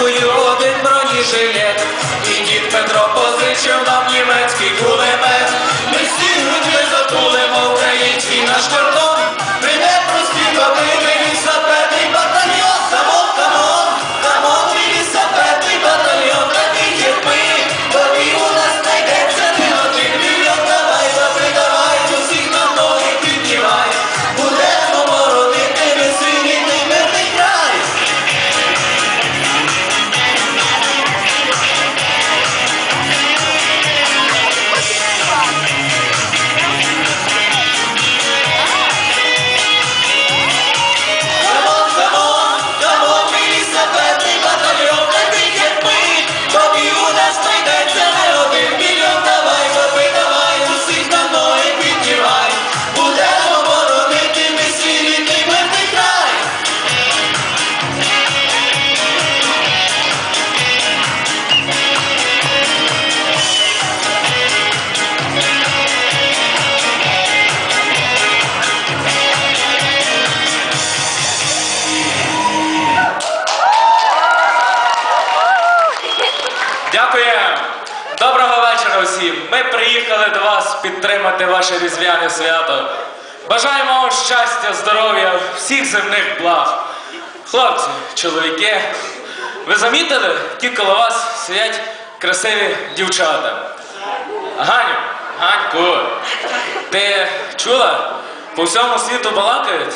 for you. Підтримати ваше різдвяне свято. Бажаємо вам щастя, здоров'я, всіх земних благ. Хлопці, чоловіки, ви замітили, які коло вас сидять красиві дівчата? Ганю, Ганьку, ти чула? По всьому світу балакають.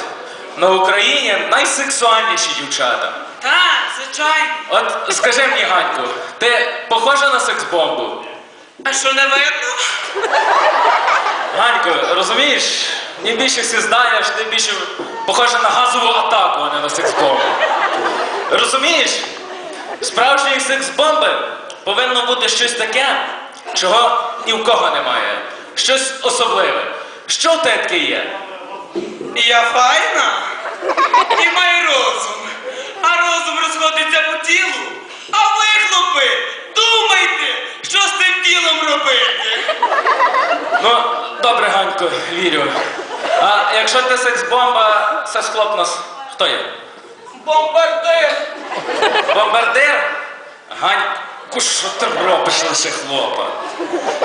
На Україні найсексуальніші дівчата. Так, звичайно. От скажи мені, Ганьку, ти похожа на секс-бомбу? А що не видно? Ганько, розумієш, мені більше всі знаєш, ти більше похожа на газову атаку, а не на секс-бомбу. Розумієш? Справжньої секс-бомби повинно бути щось таке, чого ні в кого немає. Щось особливе. Що в тебе є? Я файна маю розум. А розум розходиться по тілу. А ви, хлопи, думайте, що з тим тілом робити. Ну, добре, Ганько, вірю. А якщо ти секс-бомба, секс-хлоп нас хто є? Бомбардир. Бомбардир? Ганьку, що ти робиш лише хлопа?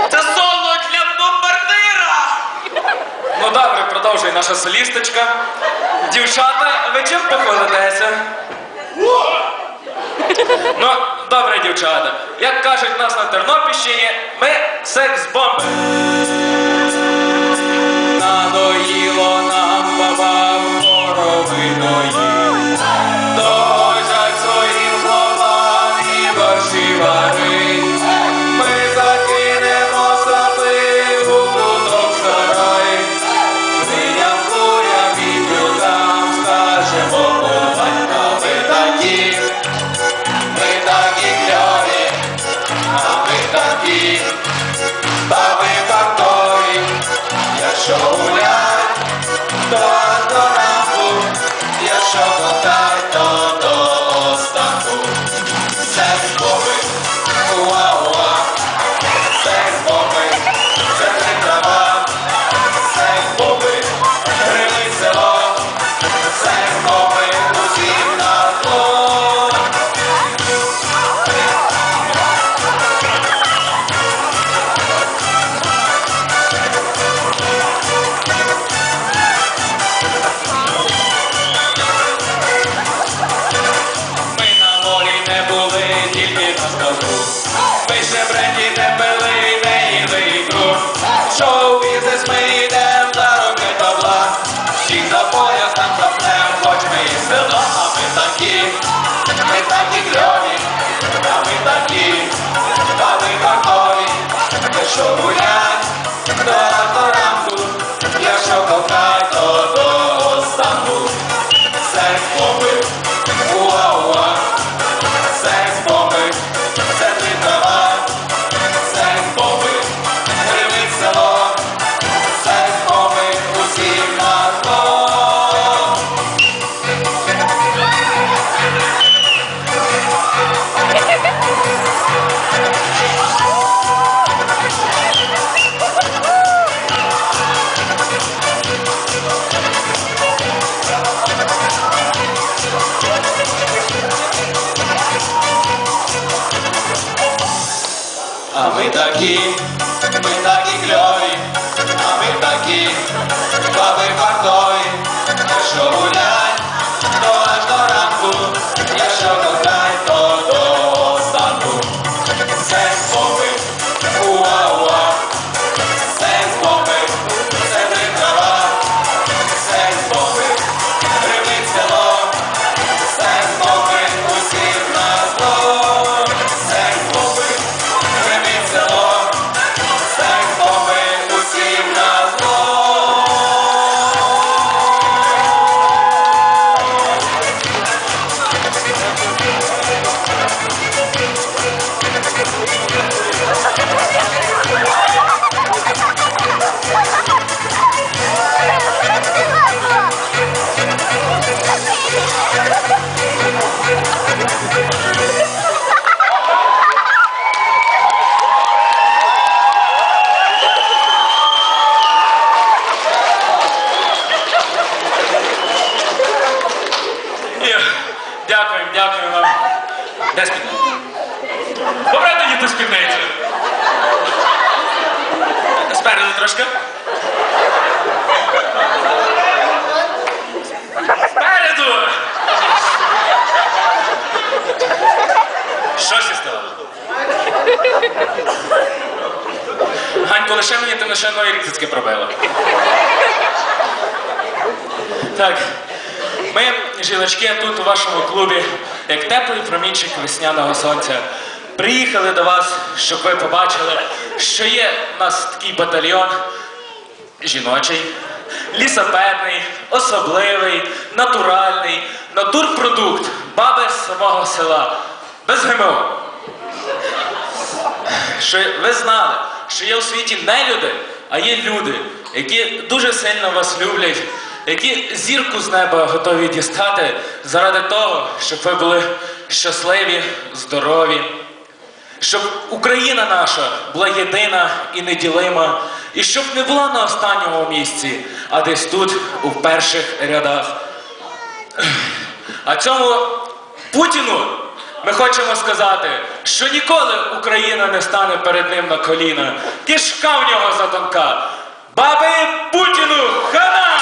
Це соло для бомбардира. Ну добре, продовжуй наша солісточка. Дівчата, ви чим похвалитеся? Добре, дівчата. Як кажуть нас на Тернопільщині, ми секс-бомби. Якщо гулять, то аж до ранку, такі, ми такі кльові, а ми такі, баби фартові, якщо гулять, то аж до ранку, якщо Побрати. Спереду? Що зі стало? Ганько, лише мені ти лише нові рік пробила. Так, ми, жіночки, тут у вашому клубі, як теплий промінчик весняного сонця, приїхали до вас, щоб ви побачили, що є в нас такий батальйон? Жіночий, лісопедний, особливий, натуральний, натурпродукт, баби з самого села, без ГМО. Що ви знали, що є у світі не люди, а є люди, які дуже сильно вас люблять, які зірку з неба готові дістати заради того, щоб ви були щасливі, здорові, щоб Україна наша була єдина і неділима, і щоб не була на останньому місці, а десь тут, у перших рядах. А цьому Путіну ми хочемо сказати, що ніколи Україна не стане перед ним на коліна. Кишка в нього затонка. Баби Путіну хана!